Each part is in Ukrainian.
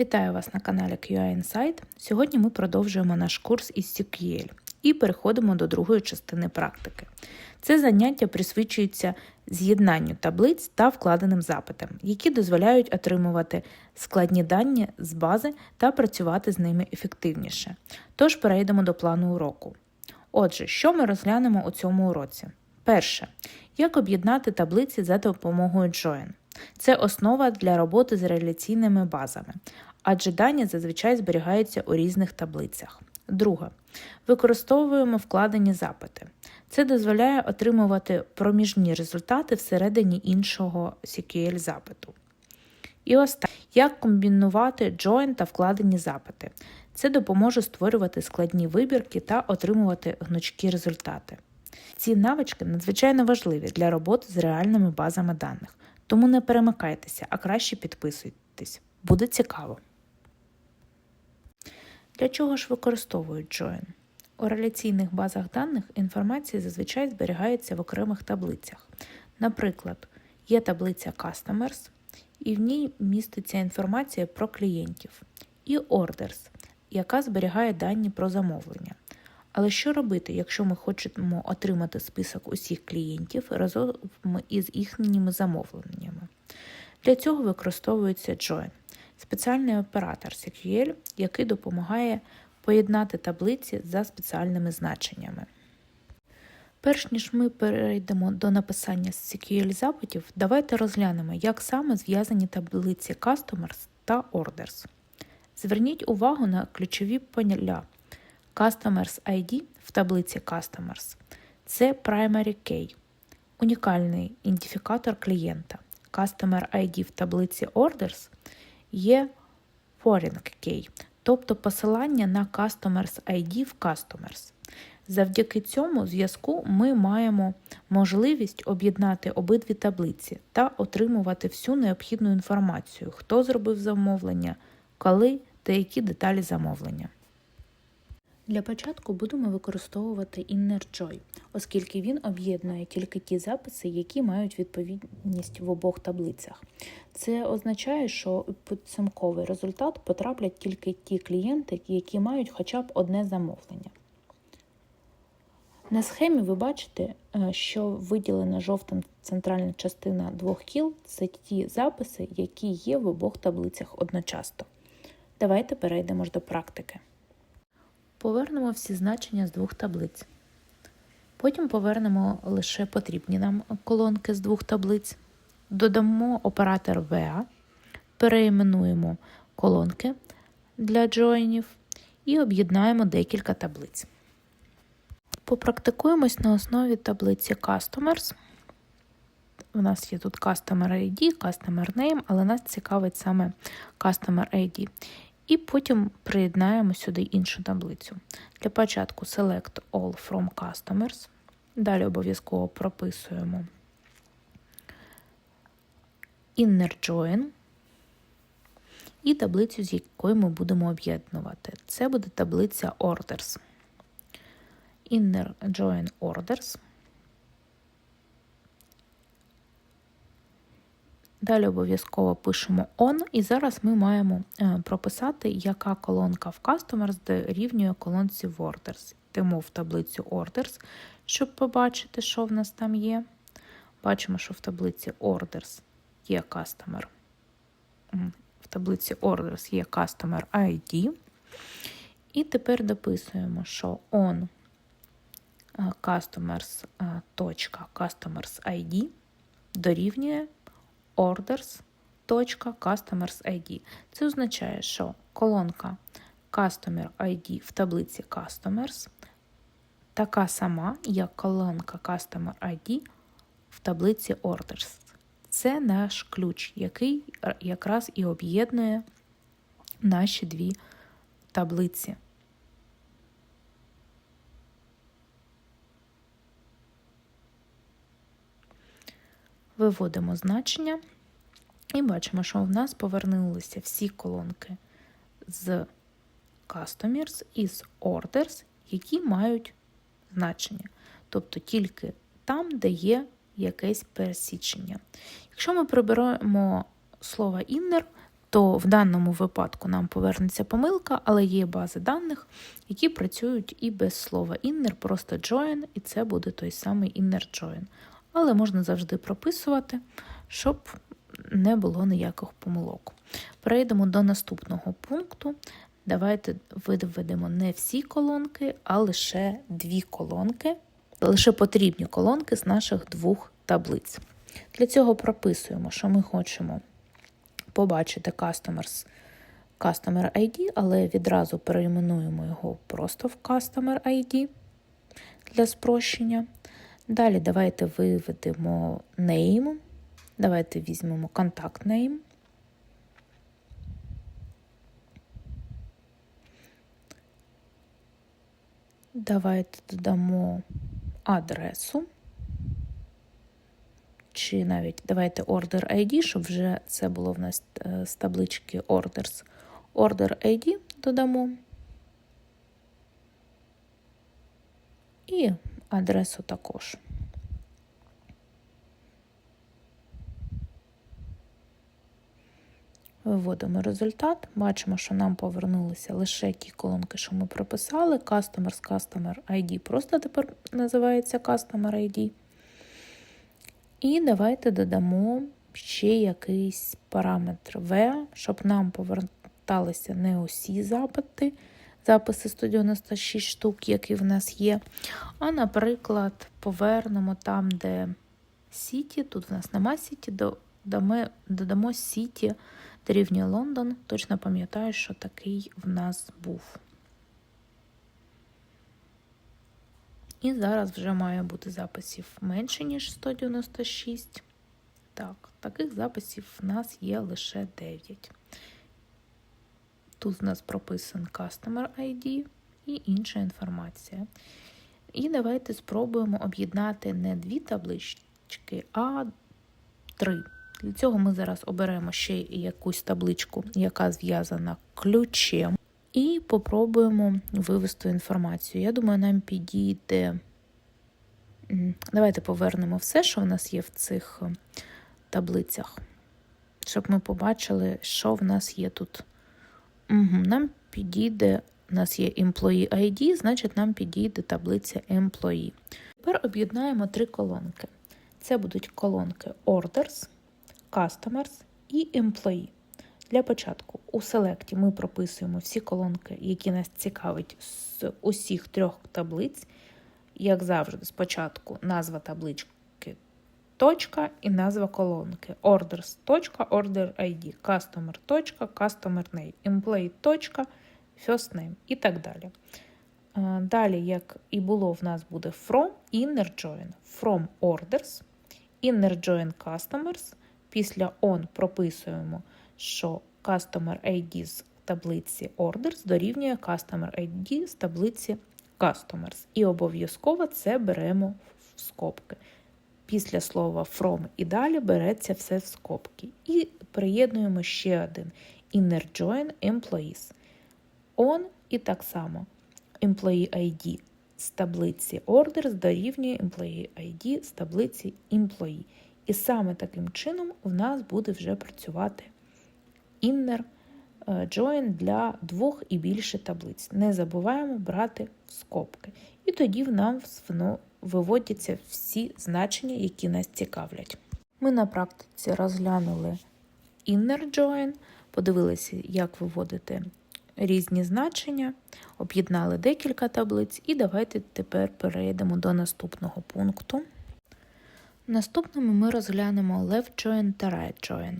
Вітаю вас на каналі QA Insight. Сьогодні ми продовжуємо наш курс із SQL і переходимо до другої частини практики. Це заняття присвячується з'єднанню таблиць та вкладеним запитам, які дозволяють отримувати складні дані з бази та працювати з ними ефективніше. Тож перейдемо до плану уроку. Отже, що ми розглянемо у цьому уроці? Перше, як об'єднати таблиці за допомогою Join. Це основа для роботи з реляційними базами, адже дані зазвичай зберігаються у різних таблицях. Друге. Використовуємо вкладені запити. Це дозволяє отримувати проміжні результати всередині іншого SQL запиту. І останнє, як комбінувати join та вкладені запити. Це допоможе створювати складні вибірки та отримувати гнучкі результати. Ці навички надзвичайно важливі для роботи з реальними базами даних, тому не перемикайтеся, а краще підписуйтесь. Буде цікаво. Для чого ж використовують Join? У реляційних базах даних інформація зазвичай зберігається в окремих таблицях. Наприклад, є таблиця Customers, і в ній міститься інформація про клієнтів, і Orders, яка зберігає дані про замовлення. Але що робити, якщо ми хочемо отримати список усіх клієнтів разом із їхніми замовленнями? Для цього використовується Join спеціальний оператор SQL, який допомагає поєднати таблиці за спеціальними значеннями. Перш ніж ми перейдемо до написання SQL запитів, давайте розглянемо, як саме зв'язані таблиці Customers та Orders. Зверніть увагу на ключові поля Customers ID в таблиці Customers. Це Primary Key, унікальний ідентифікатор клієнта. Customer ID в таблиці Orders є foreign key, тобто посилання на Customers ID в Customers. Завдяки цьому зв'язку ми маємо можливість об'єднати обидві таблиці та отримувати всю необхідну інформацію, хто зробив замовлення, коли та які деталі замовлення. Для початку будемо використовувати InnerJoy, оскільки він об'єднує тільки ті записи, які мають відповідність в обох таблицях. Це означає, що підсумковий результат потраплять тільки ті клієнти, які мають хоча б одне замовлення. На схемі ви бачите, що виділена жовтим центральна частина двох кіл це ті записи, які є в обох таблицях одночасно. Давайте перейдемо ж до практики. Повернемо всі значення з двох таблиць. Потім повернемо лише потрібні нам колонки з двох таблиць. Додамо оператор VA, переіменуємо колонки для джойнів і об'єднаємо декілька таблиць. Попрактикуємось на основі таблиці Customers. У нас є тут Customer ID, Customer Name, але нас цікавить саме Customer ID. І потім приєднаємо сюди іншу таблицю. Для початку Select All from Customers. Далі обов'язково прописуємо Inner Join і таблицю, з якою ми будемо об'єднувати. Це буде таблиця Orders. Inner Join Orders. Далі обов'язково пишемо on, і зараз ми маємо прописати, яка колонка в Customers дорівнює колонці в Orders. Йдемо в таблицю Orders, щоб побачити, що в нас там є. Бачимо, що в таблиці Orders є Customer. В таблиці Orders є Customer ID. І тепер дописуємо, що on customers, customers ID дорівнює orders.customers.id. Це означає, що колонка Customer ID в таблиці Customers така сама, як колонка Customer ID в таблиці Orders. Це наш ключ, який якраз і об'єднує наші дві таблиці. Виводимо значення і бачимо, що в нас повернулися всі колонки з Customers і з Orders, які мають значення. Тобто тільки там, де є якесь пересічення. Якщо ми приберемо слово inner, то в даному випадку нам повернеться помилка, але є бази даних, які працюють і без слова inner, просто join, і це буде той самий inner join. Але можна завжди прописувати, щоб не було ніяких помилок. Перейдемо до наступного пункту. Давайте виведемо не всі колонки, а лише дві колонки, лише потрібні колонки з наших двох таблиць. Для цього прописуємо, що ми хочемо побачити customers, Customer ID, але відразу перейменуємо його просто в Customer ID для спрощення. Далі давайте виведемо name. Давайте візьмемо contact name. Давайте додамо адресу. Чи навіть давайте order ID, щоб вже це було в нас е, з таблички orders. Order ID додамо. І адресу також. Виводимо результат, бачимо, що нам повернулися лише ті колонки, що ми прописали. Customers, Customer ID просто тепер називається Customer ID. І давайте додамо ще якийсь параметр V, щоб нам поверталися не усі запити, записи 196 штук, які в нас є. А, наприклад, повернемо там, де Сіті, тут в нас нема Сіті, додамо, Сіті дорівнює Лондон. Точно пам'ятаю, що такий в нас був. І зараз вже має бути записів менше, ніж 196. Так, таких записів в нас є лише 9. Тут в нас прописан Customer ID і інша інформація. І давайте спробуємо об'єднати не дві таблички, а три. Для цього ми зараз оберемо ще якусь табличку, яка зв'язана ключем. І попробуємо вивести інформацію. Я думаю, нам підійде. Давайте повернемо все, що в нас є в цих е, таблицях, щоб ми побачили, що в нас є тут. Угу. Нам підійде, у нас є Employee ID, значить, нам підійде таблиця Employee. Тепер об'єднаємо три колонки. Це будуть колонки Orders, Customers і Employee. Для початку у селекті ми прописуємо всі колонки, які нас цікавить з усіх трьох таблиць. Як завжди, спочатку назва таблички точка і назва колонки. Orders, order ID, customer, customer name, employee, first name і так далі. Далі, як і було, в нас буде from inner join, from orders, inner join customers. Після on прописуємо що Customer ID з таблиці Orders дорівнює Customer ID з таблиці Customers. І обов'язково це беремо в скобки. Після слова from і далі береться все в скобки. І приєднуємо ще один inner join employees. On і так само employee ID з таблиці Orders дорівнює employee ID з таблиці Employee. І саме таким чином в нас буде вже працювати inner е, join для двох і більше таблиць. Не забуваємо брати в скобки. І тоді в нас виводяться всі значення, які нас цікавлять. Ми на практиці розглянули inner join, подивилися, як виводити різні значення, об'єднали декілька таблиць, і давайте тепер перейдемо до наступного пункту. Наступними ми розглянемо left join та right join.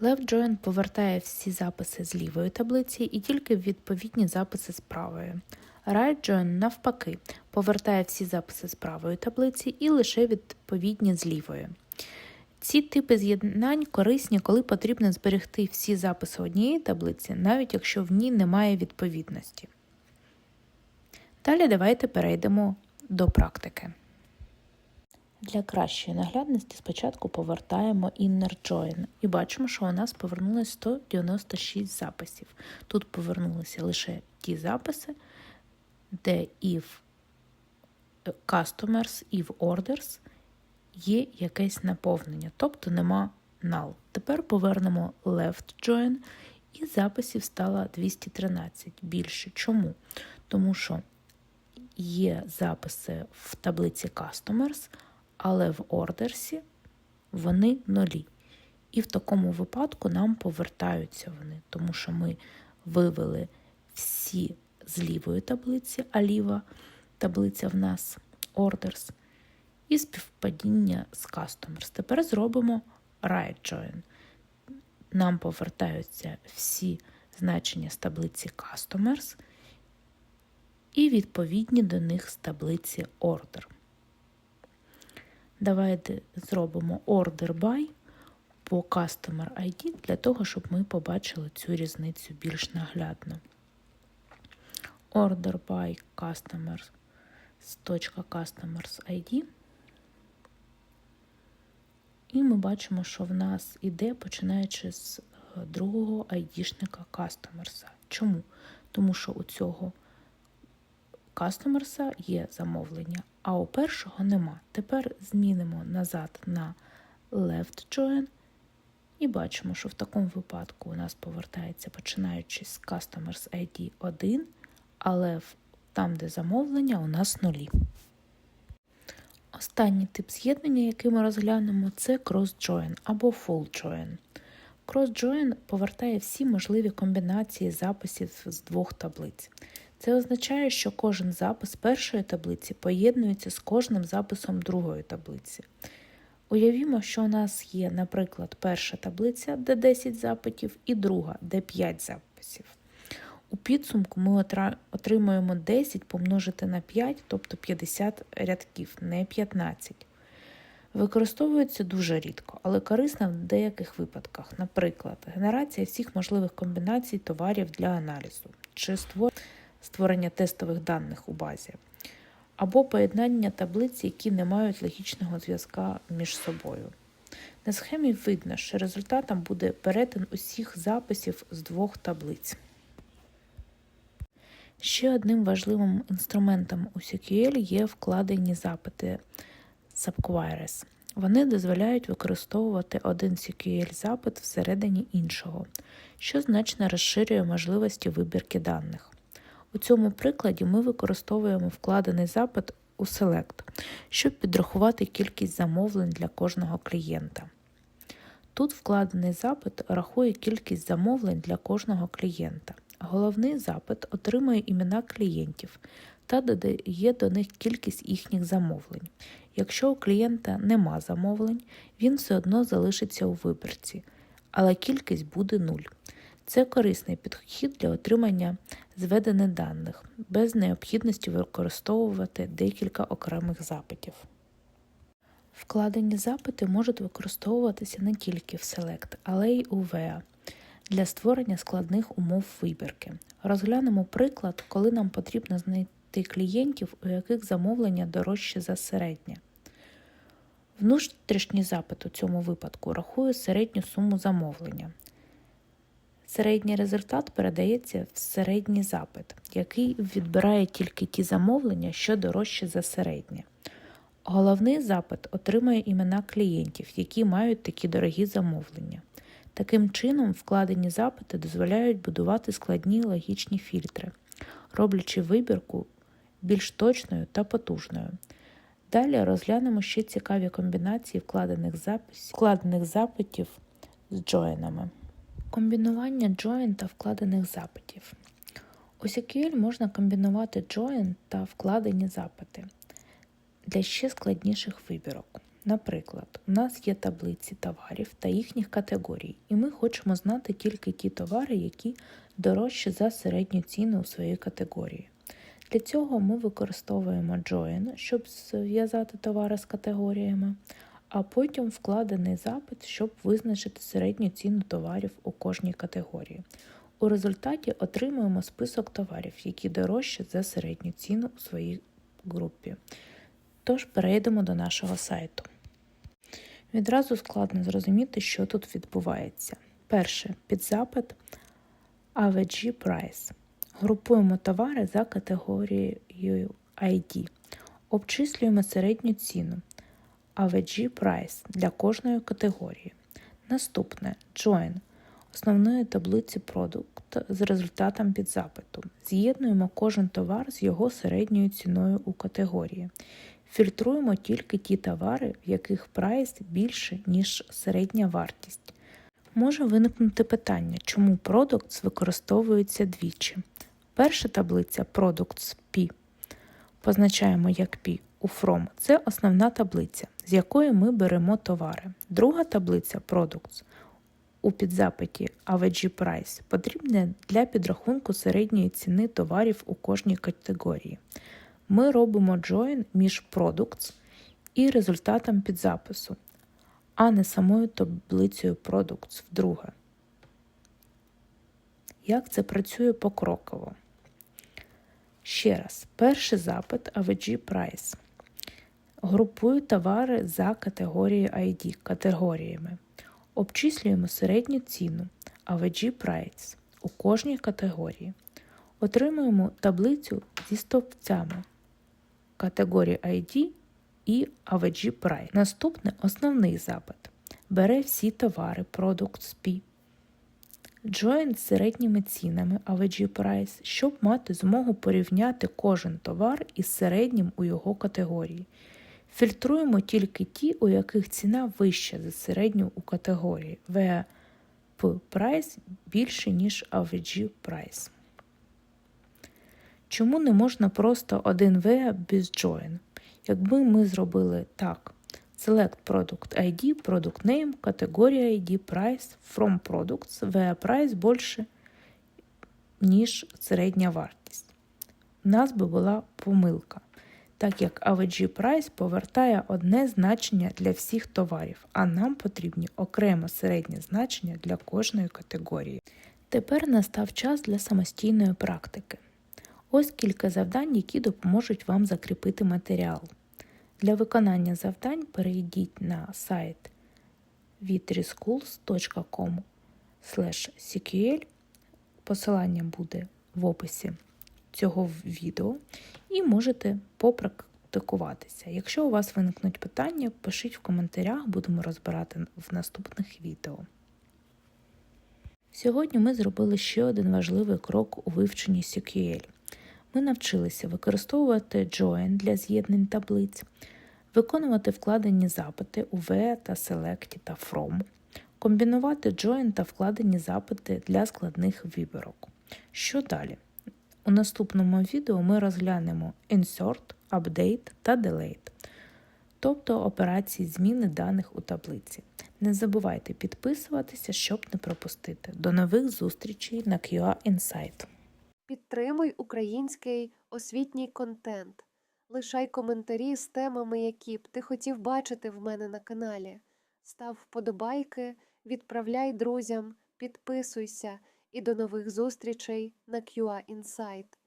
Left join повертає всі записи з лівої таблиці і тільки відповідні записи з правої. Right навпаки, повертає всі записи з правої таблиці і лише відповідні з лівої. Ці типи з'єднань корисні, коли потрібно зберегти всі записи однієї таблиці, навіть якщо в ній немає відповідності. Далі давайте перейдемо до практики. Для кращої наглядності спочатку повертаємо inner join і бачимо, що у нас повернулося 196 записів. Тут повернулися лише ті записи, де і в customers, і в orders є якесь наповнення, тобто нема null. Тепер повернемо left join і записів стало 213 більше. Чому? Тому що є записи в таблиці Customers, але в ордерсі вони нулі. І в такому випадку нам повертаються вони, тому що ми вивели всі з лівої таблиці, а ліва таблиця в нас orders, і співпадіння з customers. Тепер зробимо right join. Нам повертаються всі значення з таблиці customers і відповідні до них з таблиці order. Давайте зробимо order by по Customer ID для того, щоб ми побачили цю різницю більш наглядно. Order by Customers точка Customers ID. І ми бачимо, що в нас іде починаючи з е, другого айдішника Customerса. Чому? Тому що у цього Customersa є замовлення, а у першого нема. Тепер змінимо назад на Left Join і бачимо, що в такому випадку у нас повертається починаючи з Customers ID 1, але там, де замовлення, у нас нулі. Останній тип з'єднання, який ми розглянемо, це cross-join або full join. Cross-join повертає всі можливі комбінації записів з двох таблиць. Це означає, що кожен запис першої таблиці поєднується з кожним записом другої таблиці. Уявімо, що у нас є, наприклад, перша таблиця, де 10 запитів, і друга, де 5 записів. У підсумку ми отримуємо 10 помножити на 5, тобто 50 рядків, не 15. Використовується дуже рідко, але корисна в деяких випадках, наприклад, генерація всіх можливих комбінацій товарів для аналізу чи створення тестових даних у базі, або поєднання таблиць, які не мають логічного зв'язка між собою. На схемі видно, що результатом буде перетин усіх записів з двох таблиць. Ще одним важливим інструментом у SQL є вкладені запити subqueries. Вони дозволяють використовувати один SQL-запит всередині іншого, що значно розширює можливості вибірки даних. У цьому прикладі ми використовуємо вкладений запит у Select, щоб підрахувати кількість замовлень для кожного клієнта. Тут вкладений запит рахує кількість замовлень для кожного клієнта. Головний запит отримує імена клієнтів та додає до них кількість їхніх замовлень. Якщо у клієнта нема замовлень, він все одно залишиться у вибірці, але кількість буде нуль. Це корисний підхід для отримання зведених даних без необхідності використовувати декілька окремих запитів. Вкладені запити можуть використовуватися не тільки в Select, але й у VEA для створення складних умов вибірки. Розглянемо приклад, коли нам потрібно знайти клієнтів, у яких замовлення дорожче за середнє. Внутрішній запит у цьому випадку рахує середню суму замовлення. Середній результат передається в середній запит, який відбирає тільки ті замовлення, що дорожче за середнє. Головний запит отримує імена клієнтів, які мають такі дорогі замовлення. Таким чином, вкладені запити дозволяють будувати складні логічні фільтри, роблячи вибірку більш точною та потужною. Далі розглянемо ще цікаві комбінації вкладених, запис... вкладених запитів з джоїнами. Комбінування join та вкладених запитів. У SQL можна комбінувати join та вкладені запити для ще складніших вибірок. Наприклад, у нас є таблиці товарів та їхніх категорій, і ми хочемо знати тільки ті товари, які дорожчі за середню ціну у своїй категорії. Для цього ми використовуємо join, щоб зв'язати товари з категоріями, а потім вкладений запит, щоб визначити середню ціну товарів у кожній категорії. У результаті отримуємо список товарів, які дорожчі за середню ціну у своїй групі. Тож перейдемо до нашого сайту. Відразу складно зрозуміти, що тут відбувається. Перше підзапит AVG Price. Групуємо товари за категорією ID. Обчислюємо середню ціну AVG Price для кожної категорії. Наступне join основної таблиці продукт з результатом підзапиту. З'єднуємо кожен товар з його середньою ціною у категорії. Фільтруємо тільки ті товари, в яких прайс більше, ніж середня вартість. Може виникнути питання, чому Products використовується двічі. Перша таблиця Products P позначаємо як P у From – це основна таблиця, з якої ми беремо товари. Друга таблиця Products у підзапиті AVG Price потрібна для підрахунку середньої ціни товарів у кожній категорії. Ми робимо join між Products і результатом підзапису, а не самою таблицею Products вдруге. Як це працює покроково? Ще раз, перший запит AVG Price. Групую товари за категорією ID категоріями. Обчислюємо середню ціну AVG Price у кожній категорії. Отримуємо таблицю зі стовпцями категорії ID і AVG Price. Наступний основний запит. Бере всі товари Products P. Join з середніми цінами AVG Price, щоб мати змогу порівняти кожен товар із середнім у його категорії. Фільтруємо тільки ті, у яких ціна вища за середню у категорії VP Price більше, ніж AVG Price. Чому не можна просто один V без join? Якби ми зробили так: Select Product ID, Product Name, категорія ID, Price, From Products, VA Price більше, ніж середня вартість. У нас би була помилка так як AVG Price повертає одне значення для всіх товарів, а нам потрібні окремо середнє значення для кожної категорії. Тепер настав час для самостійної практики. Ось кілька завдань, які допоможуть вам закріпити матеріал. Для виконання завдань перейдіть на сайт vitreschools.com CQL. Посилання буде в описі цього відео і можете попрактикуватися. Якщо у вас виникнуть питання, пишіть в коментарях, будемо розбирати в наступних відео. Сьогодні ми зробили ще один важливий крок у вивченні SQL. Ми навчилися використовувати join для з'єднань таблиць, виконувати вкладені запити у V Select та From, комбінувати join та вкладені запити для складних вибірок. Що далі? У наступному відео ми розглянемо Insert, Update та Delete, тобто операції зміни даних у таблиці. Не забувайте підписуватися, щоб не пропустити. До нових зустрічей на QA Insight. Підтримуй український освітній контент. Лишай коментарі з темами, які б ти хотів бачити в мене на каналі. Став вподобайки, відправляй друзям, підписуйся і до нових зустрічей на QA Insight.